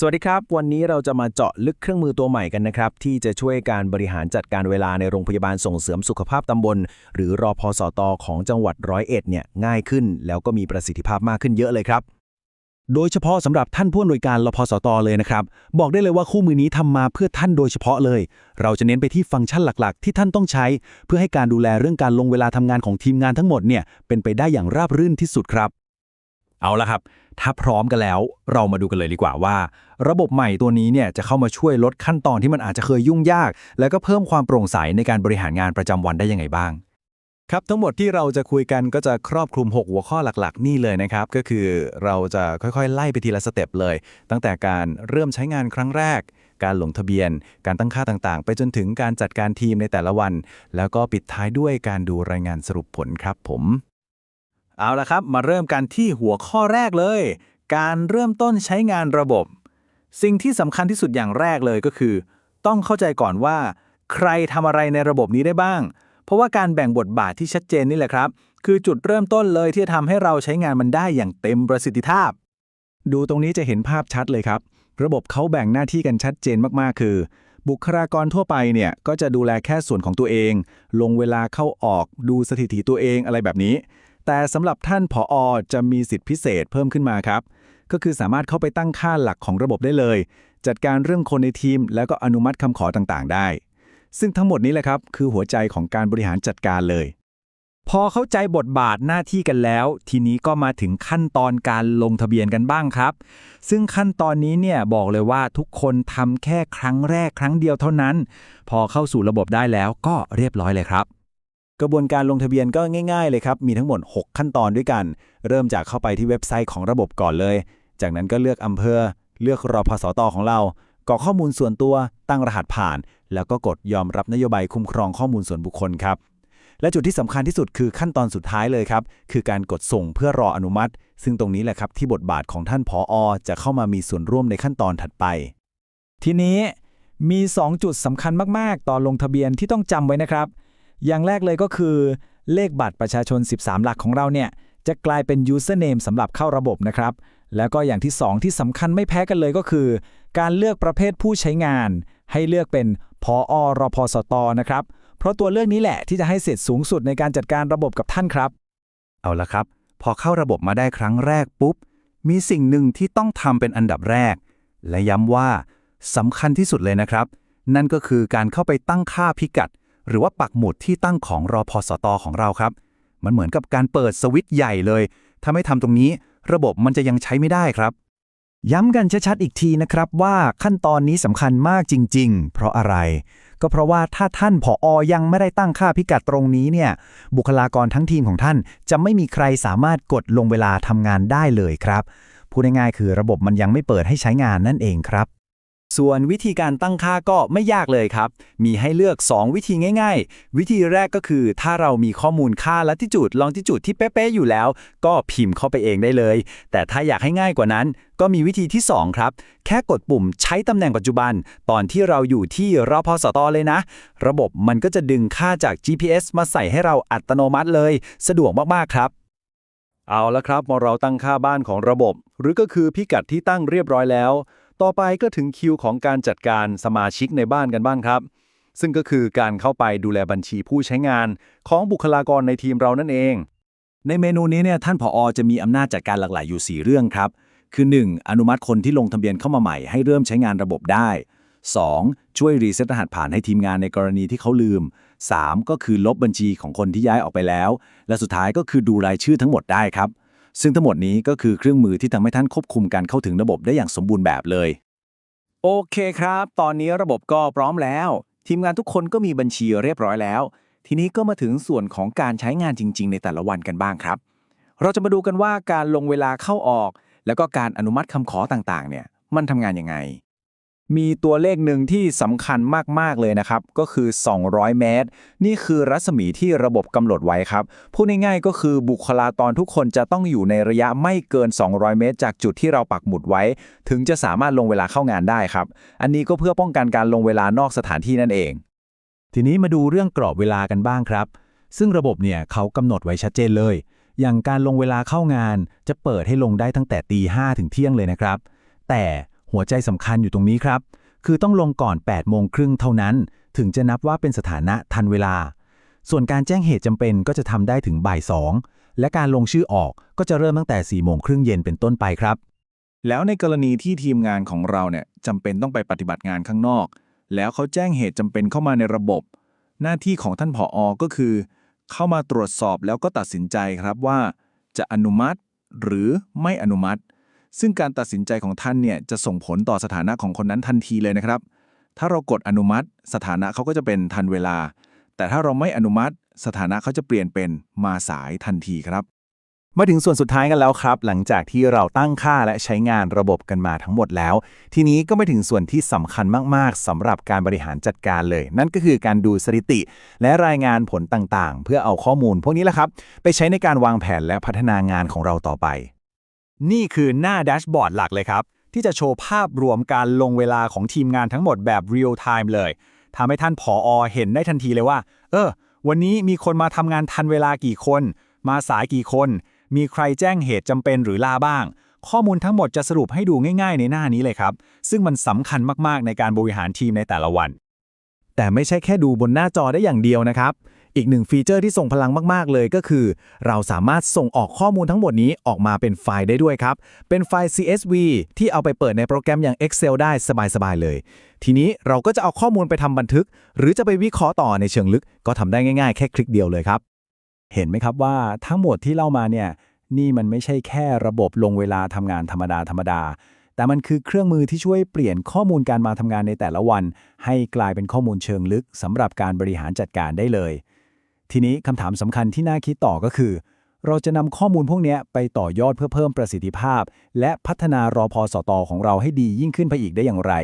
สวัสดีครับ วันนี้เราจะมาเจาะลึกเครื่องมือตัวใหม่กันนะครับ ที่จะช่วยการบริหารจัดการเวลาในโรงพยาบาลส่งเสริมสุขภาพตำบล หรือรอพอสตของจังหวัดร้อยเอ็ดเนี่ยง่ายขึ้น แล้วก็มีประสิทธิภาพมากขึ้นเยอะเลยครับ โดยเฉพาะสำหรับท่านผู้อำนวยการรพสตเลยนะครับ บอกได้เลยว่าคู่มือนี้ทำมาเพื่อท่านโดยเฉพาะเลย เราจะเน้นไปที่ฟังก์ชันหลักๆ ที่ท่านต้องใช้ เพื่อให้การดูแลเรื่องการลงเวลาทำงานของทีมงานทั้งหมดเนี่ยเป็นไปได้อย่างราบรื่นที่สุดครับ เอาละครับ ถ้าพร้อมกันแล้วเรามาดูกันเลยดีกว่าว่า ระบบใหม่ตัวนี้เนี่ยจะเข้ามาช่วยลดขั้นตอนที่มันอาจจะเคยยุ่งยาก แล้วก็เพิ่มความโปร่งใสในการบริหารงานประจำวันได้ยังไงบ้าง ครับทั้งหมดที่เราจะคุยกันก็จะครอบคลุม 6 หัวข้อหลักๆ นี่เลยนะครับ ก็คือเราจะค่อยๆ ไล่ไปทีละสเต็ปเลย ตั้งแต่การเริ่มใช้งานครั้งแรกการลงทะเบียน การตั้งค่าต่างๆ ไปจนถึงการจัดการทีมในแต่ละวัน แล้วก็ปิดท้ายด้วยการดูรายงานสรุปผลครับผม เอาละครับ มาเริ่มกันที่หัวข้อแรกเลย การเริ่มต้นใช้งานระบบ สิ่งที่สำคัญที่สุดอย่างแรกเลยก็คือ ต้องเข้าใจก่อนว่า ใครทำอะไรในระบบนี้ได้บ้าง เพราะว่าการแบ่งบทบาทที่ชัดเจนนี่แหละครับ คือจุดเริ่มต้นเลยที่จะทำให้เราใช้งานมันได้อย่างเต็มประสิทธิภาพ ดูตรงนี้จะเห็นภาพชัดเลยครับ ระบบเขาแบ่งหน้าที่กันชัดเจนมากๆ คือบุคลากรทั่วไปเนี่ยก็จะดูแลแค่ส่วนของตัวเอง ลงเวลาเข้าออกดูสถิติตัวเองอะไรแบบนี้ แต่สำหรับท่านผออจะมีสิทธิพิเศษเพิ่มขึ้นมาครับ ก็คือสามารถเข้าไปตั้งค่าหลักของระบบได้เลย จัดการเรื่องคนในทีม แล้วก็อนุมัติคำขอต่างๆ ได้ ซึ่งทั้งหมดนี้แหละครับ คือหัวใจของการบริหารจัดการเลย พอเข้าใจบทบาทหน้าที่กันแล้ว ทีนี้ก็มาถึงขั้นตอนการลงทะเบียนกันบ้างครับ ซึ่งขั้นตอนนี้เนี่ยบอกเลยว่าทุกคนทำแค่ครั้งแรกครั้งเดียวเท่านั้น พอเข้าสู่ระบบได้แล้วก็เรียบร้อยเลยครับ กระบวนการลงทะเบียนก็ง่ายๆเลยครับ มีทั้งหมด 6 ขั้นตอนด้วยกัน เริ่มจากเข้าไปที่เว็บไซต์ของระบบก่อนเลย จากนั้นก็เลือกอำเภอ เลือกรอพสตของเรากรอกข้อมูลส่วนตัวตั้งรหัสผ่าน แล้วก็กดยอมรับนโยบายคุ้มครองข้อมูลส่วนบุคคลครับและจุดที่สำคัญที่สุดคือขั้นตอนสุดท้ายเลยครับ คือการกดส่งเพื่อรออนุมัติ ซึ่งตรงนี้แหละครับที่บทบาทของท่านผออจะเข้ามามีส่วนร่วมในขั้นตอนถัดไป ทีนี้มี 2 จุดสำคัญมาก ๆ ตอนลงทะเบียนที่ต้องจำไว้นะครับ อย่างแรกเลยก็คือ เลขบัตรประชาชน 13 หลักของเราเนี่ย จะกลายเป็น username สำหรับเข้าระบบนะครับ แล้วก็อย่างที่ 2 ที่สำคัญไม่แพ้กันเลยก็คือ การเลือกประเภทผู้ใช้งาน ให้เลือกเป็นพออรพสตนะครับ เพราะตัวเลือกนี้แหละที่จะให้เสร็จสูงสุดในการจัดการระบบกับท่านครับ เอาละครับ พอเข้าระบบมาได้ครั้งแรกปุ๊บ มีสิ่งหนึ่งที่ต้องทำเป็นอันดับแรก และย้ำว่าสำคัญที่สุดเลยนะครับ นั่นก็คือการเข้าไปตั้งค่าพิกัด หรือว่าปักหมุดที่ตั้งของรอพสตของเราครับ มันเหมือนกับการเปิดสวิตช์ใหญ่เลย ถ้าไม่ทำตรงนี้ ระบบมันจะยังใช้ไม่ได้ครับ ย้ำกันชัดๆอีกทีนะครับว่าขั้นตอนนี้สำคัญมากจริง ๆ เพราะอะไร ก็เพราะว่าถ้าท่านผออยังไม่ได้ตั้งค่าพิกัดตรงนี้เนี่ย บุคลากรทั้งทีมของท่าน จะไม่มีใครสามารถกดลงเวลาทำงานได้เลยครับพูดง่ายๆคือระบบมันยังไม่เปิดให้ใช้งานนั่นเองครับ ส่วนวิธีการตั้งค่าก็ไม่ยากเลยครับ มีให้เลือก 2 วิธีง่าย ๆ วิธีแรกก็คือ ถ้าเรามีข้อมูลค่าลัติจูดลองติจูดที่เป๊ะๆอยู่แล้ว ก็พิมพ์เข้าไปเองได้เลย แต่ถ้าอยากให้ง่ายกว่านั้น ก็มีวิธีที่ 2 ครับ แค่กดปุ่มใช้ตำแหน่งปัจจุบัน ตอนที่เราอยู่ที่รพสตเลยนะ ระบบมันก็จะดึงค่าจาก GPS มาใส่ให้เราอัตโนมัติเลย สะดวกมากๆครับเอาละครับพอเราตั้งค่าบ้านของระบบ หรือก็คือพิกัดที่ตั้งเรียบร้อยแล้ว ต่อไปก็ถึงคิวของการจัดการสมาชิกในบ้านกันบ้างครับ ซึ่งก็คือการเข้าไปดูแลบัญชีผู้ใช้งานของบุคลากรในทีมเรานั่นเอง ในเมนูนี้เนี่ยท่านผอจะมีอำนาจจัดการหลากหลายอยู่ 4 เรื่องครับ คือ 1. อนุมัติคนที่ลงทะเบียนเข้ามาใหม่ให้เริ่มใช้งานระบบได้ 2. ช่วยรีเซ็ตรหัสผ่านให้ทีมงานในกรณีที่เขาลืม 3. ก็คือลบบัญชีของคนที่ย้ายออกไปแล้ว และสุดท้ายก็คือดูรายชื่อทั้งหมดได้ครับ ซึ่งทั้งหมดนี้ก็คือเครื่องมือที่ทำให้ท่านควบคุมการเข้าถึงระบบได้อย่างสมบูรณ์แบบเลย โอเคครับ ตอนนี้ระบบก็พร้อมแล้ว ทีมงานทุกคนก็มีบัญชีเรียบร้อยแล้ว ทีนี้ก็มาถึงส่วนของการใช้งานจริง ๆ ในแต่ละวันกันบ้างครับ เราจะมาดูกันว่าการลงเวลาเข้าออก แล้วก็การอนุมัติคำขอต่างๆ เนี่ย มันทำงานยังไง มีตัวเลขหนึ่งที่สำคัญมาก ๆ เลยนะครับ ก็คือ 200 เมตร นี่คือรัศมีที่ระบบกำหนดไว้ครับ พูดง่ายๆก็คือบุคลากรทุกคนจะต้องอยู่ในระยะไม่เกิน 200 เมตร จากจุดที่เราปักหมุดไว้ ถึงจะสามารถลงเวลาเข้างานได้ครับ อันนี้ก็เพื่อป้องกันการลงเวลานอกสถานที่นั่นเอง ทีนี้มาดูเรื่องกรอบเวลากันบ้างครับ ซึ่งระบบเนี่ยเขากำหนดไว้ชัดเจนเลย อย่างการลงเวลาเข้างาน จะเปิดให้ลงได้ตั้งแต่ตีห้าถึงเที่ยงเลยนะครับ แต่ หัวใจสำคัญอยู่ตรงนี้ครับ คือต้องลงก่อน 8 โมงครึ่งเท่านั้น ถึงจะนับว่าเป็นสถานะทันเวลา ส่วนการแจ้งเหตุจำเป็นก็จะทำได้ถึงบ่ายสองและการลงชื่อออกก็จะเริ่มตั้งแต่4โมงครึ่งเย็นเป็นต้นไปครับ แล้วในกรณีที่ทีมงานของเราเนี่ยจำเป็นต้องไปปฏิบัติงานข้างนอก แล้วเขาแจ้งเหตุจำเป็นเข้ามาในระบบ หน้าที่ของท่านผออก็คือ เข้ามาตรวจสอบแล้วก็ตัดสินใจครับว่า จะอนุมัติหรือไม่อนุมัติ ซึ่งการตัดสินใจของท่านเนี่ยจะส่งผลต่อสถานะของคนนั้นทันทีเลยนะครับ ถ้าเรากดอนุมัติ สถานะเขาก็จะเป็นทันเวลา แต่ถ้าเราไม่อนุมัติ สถานะเขาจะเปลี่ยนเป็นมาสายทันทีครับ มาถึงส่วนสุดท้ายกันแล้วครับ หลังจากที่เราตั้งค่าและใช้งานระบบกันมาทั้งหมดแล้ว ทีนี้ก็มาถึงส่วนที่สำคัญมากๆสำหรับการบริหารจัดการเลย นั่นก็คือการดูสถิติ และรายงานผลต่างๆ เพื่อเอาข้อมูล พวกนี้แหละครับ ไปใช้ในการวางแผนและพัฒนางานของเราต่อไป นี่คือหน้าแดชบอร์ดหลักเลยครับ ที่จะโชว์ภาพรวมการลงเวลาของทีมงานทั้งหมดแบบ real time เลยทำให้ท่านผออเห็นได้ทันทีเลยว่า เออ วันนี้มีคนมาทำงานทันเวลากี่คน มาสายกี่คน มีใครแจ้งเหตุจำเป็นหรือลาบ้าง ข้อมูลทั้งหมดจะสรุปให้ดูง่ายๆ ในหน้านี้เลยครับ ซึ่งมันสำคัญมากๆในการบริหารทีมในแต่ละวัน แต่ไม่ใช่แค่ดูบนหน้าจอได้อย่างเดียวนะครับ อีกหนึ่งฟีเจอร์ที่ส่งพลังมากๆ เลยก็คือ เราสามารถส่งออกข้อมูลทั้งหมดนี้ออกมาเป็นไฟล์ได้ด้วยครับ เป็นไฟล์ CSV ที่เอาไปเปิดในโปรแกรมอย่าง Excel ได้สบายๆเลย ทีนี้เราก็จะเอาข้อมูลไปทำบันทึก หรือจะไปวิเคราะห์ต่อในเชิงลึกก็ทำได้ง่ายๆ แค่คลิกเดียวเลยครับ เห็นไหมครับว่าทั้งหมดที่เล่ามาเนี่ยนี่มันไม่ใช่แค่ระบบลงเวลาทำงานธรรมดาธรรมดาแต่มันคือเครื่องมือที่ช่วยเปลี่ยนข้อมูลการมาทำงานในแต่ละวัน ให้กลายเป็นข้อมูลเชิงลึกสำหรับการบริหารจัดการได้เลย ทีนี้คำถามสำคัญที่น่าคิดต่อก็คือ เราจะนำข้อมูลพวกนี้ไปต่อยอดเพื่อเพิ่มประสิทธิภาพ และพัฒนารอพอสตอของเราให้ดียิ่งขึ้นไปอีกได้อย่างไร